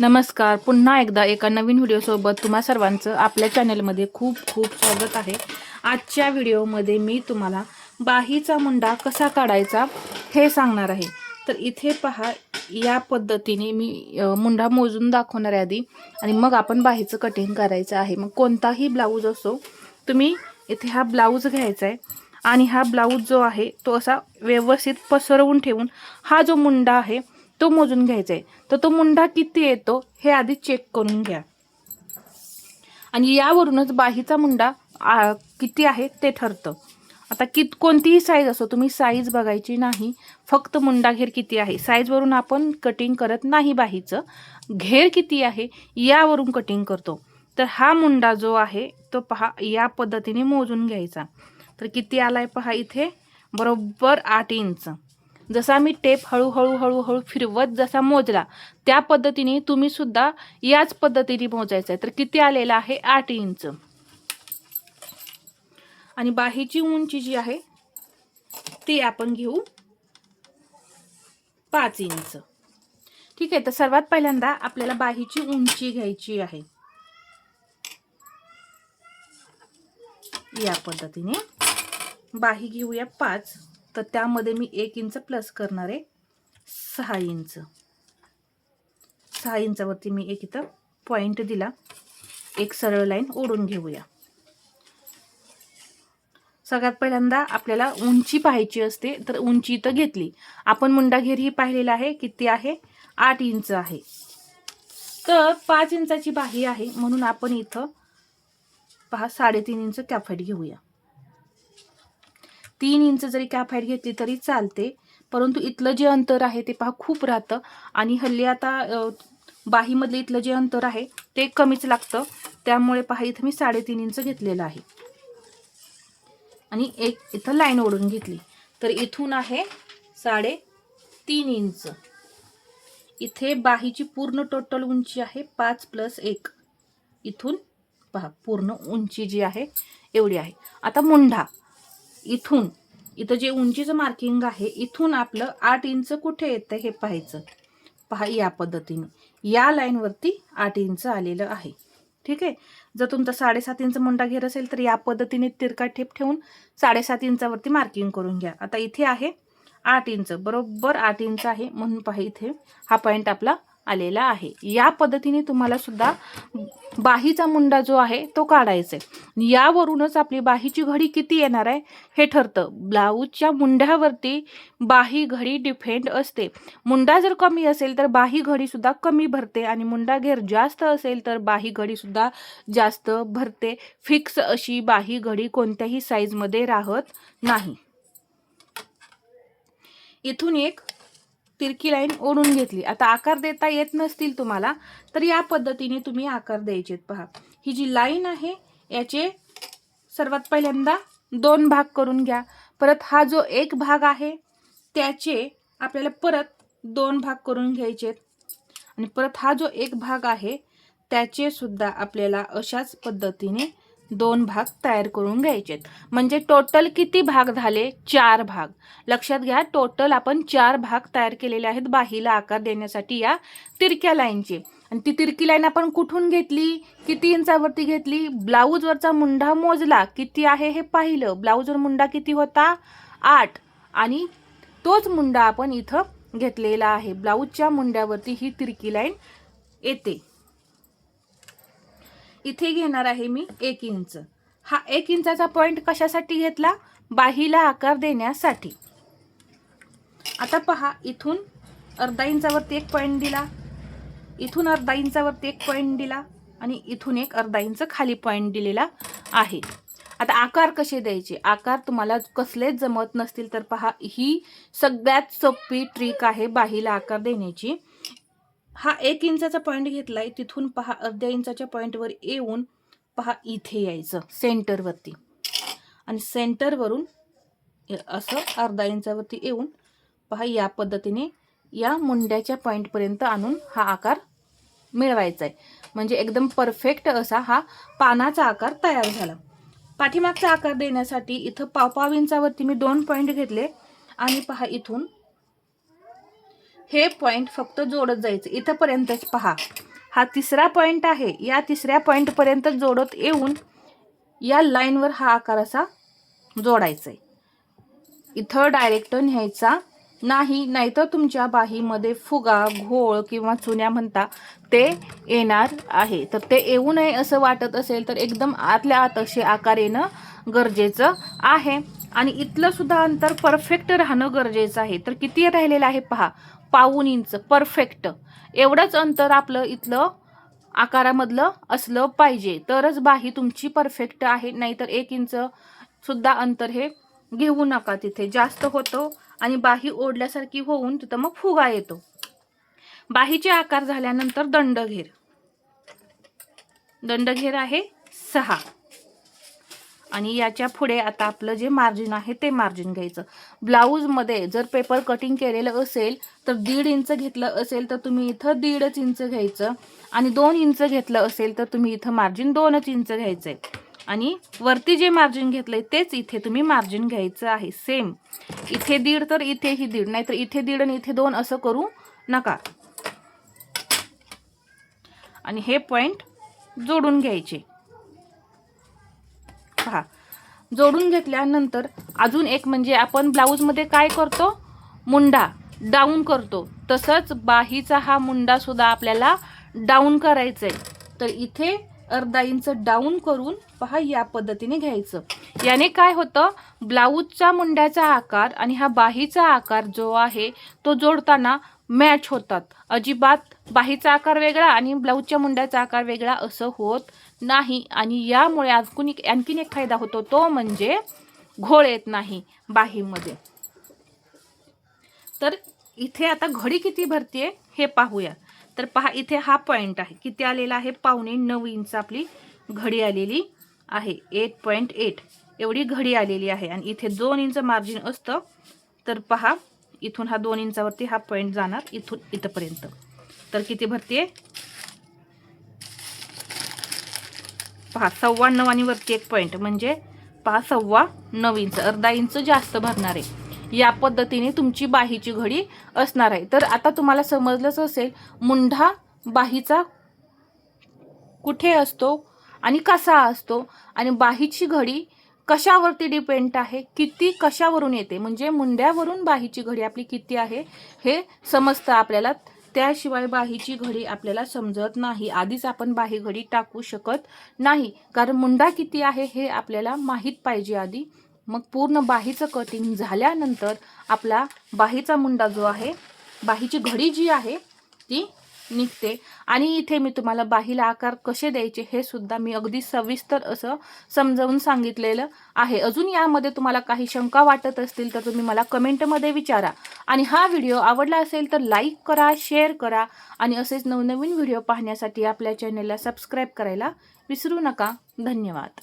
नमस्कार. पुन्हा एकदा एका नवीन व्हिडिओसोबत तुम्हा सर्वांचं आपल्या चॅनलमध्ये खूप खूप स्वागत आहे. आजच्या व्हिडिओमध्ये मी तुम्हाला बाहीचा मुंडा कसा काढायचा हे सांगणार आहे. तर इथे पहा या पद्धतीने मी मुंडा मोजून दाखवणार आहे आधी. आणि मग आपण बाहीचं कटिंग करायचं आहे. मग कोणताही ब्लाऊज असो तुम्ही इथे हा ब्लाऊज घ्यायचा आहे. आणि हा ब्लाऊज जो आहे तो असा व्यवस्थित पसरवून ठेवून हा जो मुंडा आहे तो मोजून घ्यायचा आहे तर तो मुंडा किती येतो हे आधी चेक करून घ्या. आणि यावरूनच बाहीचा मुंडा आ, किती आहे ते ठरतं. आता कित कोणतीही साईज असो तुम्ही साईज बघायची नाही फक्त मुंडा घेर किती आहे. साईजवरून आपण कटिंग करत नाही बाहीचं. घेर किती आहे यावरून कटिंग करतो. तर हा मुंडा जो आहे तो पहा या पद्धतीने मोजून घ्यायचा. तर किती आलाय पहा इथे? बरोबर आठ इंच. जसा मी टेप हळूहळू हळूहळू फिरवत जसा मोजला त्या पद्धतीने तुम्ही सुद्धा याच पद्धतीने मोजायचं आहे. तर किती आलेला आहे? आठ इंच. आणि बाहीची उंची जी आहे ती आपण घेऊ पाच इंच. ठीक आहे तर सर्वात पहिल्यांदा आपल्याला बाहीची उंची घ्यायची आहे. या पद्धतीने बाही घेऊया पाच. तर त्यामध्ये मी एक इंच प्लस करणार आहे. सहा इंच. सहा इंचावरती मी एक इथं पॉईंट दिला. एक सरळ लाईन ओढून घेऊया. सगळ्यात पहिल्यांदा आपल्याला उंची पाहायची असते तर उंची इथं घेतली. आपण मुंडाघेर ही पाहिलेला आहे किती आहे? आठ इंच आहे. तर पाच इंचाची बाही आहे म्हणून आपण इथं पहा साडेतीन इंच कॅफाईट घेऊया. तीन इंच जरी कॅप हाईट घेतली तरी चालते. परंतु इथलं जे अंतर आहे ते पहा खूप राहतं. आणि हल्ली आता बाहीमधलं इथलं जे अंतर आहे ते कमीच लागतं. त्यामुळे पहा इथं मी साडेतीन इंच घेतलेलं आहे. आणि एक इथं लाईन ओढून घेतली. तर इथून आहे साडे तीन इंच. इथे बाहीची पूर्ण टोटल उंची आहे पाच प्लस एक. इथून पहा पूर्ण उंची जी आहे एवढी आहे. आता मुंढा. इथून इथं जे उंचीचं मार्किंग आहे इथून आपलं आठ इंच कुठे येतं हे पाहायचं. पहा या पद्धतीनं. या लाईनवरती आठ इंच आलेलं आहे. ठीक आहे? जर तुमचा साडेसात इंच मुंडा घेर असेल तर या पद्धतीने तिरका ठेप ठेवून साडेसात इंचावरती मार्किंग करून घ्या. आता इथे आहे आठ इंच बरोबर आठ इंच आहे. म्हणून पहा इथे हा पॉईंट आपला आलेला आहे. या पद्धतीने तुम्हाला सुद्धा बाहीचा मुंडा जो आहे तो काढायचा आहे यावरूनच आपली बाहीची घडी किती येणार आहे हे ठरतं. ब्लाऊजच्या मुंड्यावरती बाही घडी डिफेंड असते. मुंडा जर कमी असेल तर बाही घडीसुद्धा कमी भरते आणि मुंडा घेर जास्त असेल तर बाही घडीसुद्धा जास्त भरते. फिक्स अशी बाही घडी कोणत्याही साईजमध्ये राहत नाही. इथून एक तिरकी लाईन ओढून घेतली. आता आकार देता येत नसतील तुम्हाला तर या पद्धतीने तुम्ही आकार द्यायचेत पहा. ही जी लाईन आहे याचे सर्वात पहिल्यांदा दोन भाग करून घ्या. परत हा जो एक भाग आहे त्याचे आपल्याला परत दोन भाग करून घ्यायचेत. आणि परत हा जो एक भाग आहे त्याचे सुद्धा आपल्याला अशाच पद्धतीने दोन भाग तयार करून घ्यायचेत. म्हणजे टोटल किती भाग झाले? चार भाग. लक्षात घ्या टोटल आपण चार भाग तयार केलेले आहेत बाहीला आकार देण्यासाठी या तिरक्या लाईनचे. आणि ती तिरकी लाईन आपण कुठून घेतली? किती इंचावरती घेतली? ब्लाऊजवरचा मुंडा मोजला किती आहे हे पाहिलं. ब्लाऊजवर मुंडा किती होता? आठ. आणि तोच मुंडा आपण इथं घेतलेला आहे. ब्लाऊजच्या मुंड्यावरती ही तिरकी लाईन येते. इथे घेणार आहे मी एक इंच. हा एक इंचाचा पॉइंट कशासाठी घेतला? बाहीला आकार देण्यासाठी. आता पहा इथून अर्धा इंचावरती एक पॉइंट दिला. इथून अर्धा इंचावरती एक पॉइंट दिला. आणि इथून एक अर्धा इंच खाली पॉइंट दिलेला आहे. आता आकार कसे द्यायचे? आकार तुम्हाला कसलेच जमत नसतील तर पहा ही सगळ्यात सोपी ट्रिक आहे बाहीला आकार देण्याची. हा एक इंचाचा पॉईंट घेतलाय तिथून पहा अर्ध्या इंचाच्या पॉईंटवर येऊन पहा इथे यायचं सेंटरवरती आणि सेंटरवरून असं अर्धा इंचावरती येऊन पहा या पद्धतीने या मुंड्याच्या पॉईंटपर्यंत आणून हा आकार मिळवायचा आहे म्हणजे एकदम परफेक्ट असा हा पानाचा आकार तयार झाला. पाठीमागचा आकार देण्यासाठी इथं पाव पाव इंचावरती मी दोन पॉईंट घेतले. आणि पहा इथून हे पॉईंट फक्त जोडत जायचं. इथंपर्यंतच पहा. हा तिसरा पॉईंट आहे. या तिसऱ्या पॉईंटपर्यंत जोडत येऊन या लाईनवर हा आकार असा जोडायचा आहे. इथं डायरेक्ट न्यायचा नाही नाहीतर तुमच्या बाहीमध्ये फुगा घोळ किंवा चुन्या म्हणता ते येणार आहे. तर ते येऊ नये असं वाटत असेल तर एकदम आतल्या आत असे आकार येणं गरजेचं आहे. आणि इथलं सुद्धा अंतर परफेक्ट राहणं गरजेचं आहे. तर किती राहिलेलं आहे पहा. पाऊन इंच परफेक्ट एवढंच अंतर आपलं इथलं आकारामधलं असलं पाहिजे. तरच बाही तुमची परफेक्ट आहे. नाहीतर एक इंच सुद्धा अंतर हे घेऊ नका तिथे. जास्त होतो आणि बाही ओढल्यासारखी होऊन तिथं मग फुगा येतो. बाहीचे आकार झाल्यानंतर दंडघेर. दंडघेर आहे सहा. आणि याच्यापुढे आता आपलं जे मार्जिन आहे ते मार्जिन घ्यायचं. ब्लाऊजमध्ये जर पेपर कटिंग केलेलं असेल तर दीड इंच घेतलं असेल तर तुम्ही इथं दीडच इंच घ्यायचं. आणि दोन इंच घेतलं असेल तर तुम्ही इथं मार्जिन दोनच इंच घ्यायचं आहे आणि वरती जे मार्जिन घेतलंय तेच इथे तुम्ही मार्जिन घ्यायचं आहे. सेम इथे दीड तर इथेही दीड नाहीतर इथे दीड आणि इथे दोन असं करू नका. आणि हे पॉइंट जोडून घ्यायचे. जोडून घेतल्यानंतर अजून एक म्हणजे आपण ब्लाऊजमध्ये काय करतो? मुंडा डाऊन करतो. तसंच बाहीचा हा मुंडा सुद्धा आपल्याला डाऊन करायचा आहे तर इथे अर्धा इंच डाऊन करून पहा या पद्धतीने घ्यायचं. याने काय होतं? ब्लाऊजचा मुंड्याचा आकार आणि हा बाहीचा आकार जो आहे तो जोडताना मॅच होतात. अजिबात बाहीचा आकार वेगळा आणि ब्लाऊजच्या मुंड्याचा आकार वेगळा असं होत नाही. आणि यामुळे आणखून एक आणखीन एक फायदा होतो तो म्हणजे घोळ येत नाही बाहीमध्ये. तर इथे आता घडी किती भरतीये हे पाहूया. तर पहा इथे हा पॉईंट आहे. किती आलेला आहे? पावणे नऊ इंच आपली घडी आलेली आहे. Eight point eight. एवढी घडी आलेली आहे. आणि इथे दोन इंच मार्जिन असतं. तर पहा इथून हा दोन इंचावरती हा पॉईंट जाणार इथून इथंपर्यंत. तर किती भरते पहा सव्वा नऊ आणि वरती एक पॉईंट. म्हणजे पहा सव्वा नऊ इंच. अर्धा इंच जास्त भरणार. आहे या पद्धतीने तुमची बाहीची घडी असणार आहे. तर आता तुम्हाला समजलंच असेल मुंढा बाहीचा कुठे असतो आणि कसा असतो? आणि बाहीची घडी कशावरती डिपेंड आहे? किती कशावरून येते? म्हणजे मुंड्यावरून बाहीची घडी आपली किती आहे? हे समजतं आपल्याला. त्याशिवाय बाहीची घडी आपल्याला समजत नाही. आधीच आपण बाही घडी टाकू शकत नाही. कारण मुंडा किती आहे हे आपल्याला माहीत पाहिजे आधी. मग पूर्ण बाहीचं कटिंग झाल्यानंतर आपला बाहीचा मुंडा जो आहे बाहीची घडी जी आहे ती निघते. आणि इथे मी तुम्हाला बाहीला आकार कसे द्यायचे हे सुद्धा मी अगदी सविस्तर असं समजावून सांगितलेलं आहे. अजून यामध्ये तुम्हाला काही शंका वाटत असतील तर तुम्ही मला कमेंटमध्ये विचारा. आणि हा व्हिडिओ आवडला असेल तर लाईक करा शेअर करा आणि असेच नवनवीन व्हिडिओ पाहण्यासाठी आपल्या चॅनलला सबस्क्राईब करायला विसरू नका. धन्यवाद.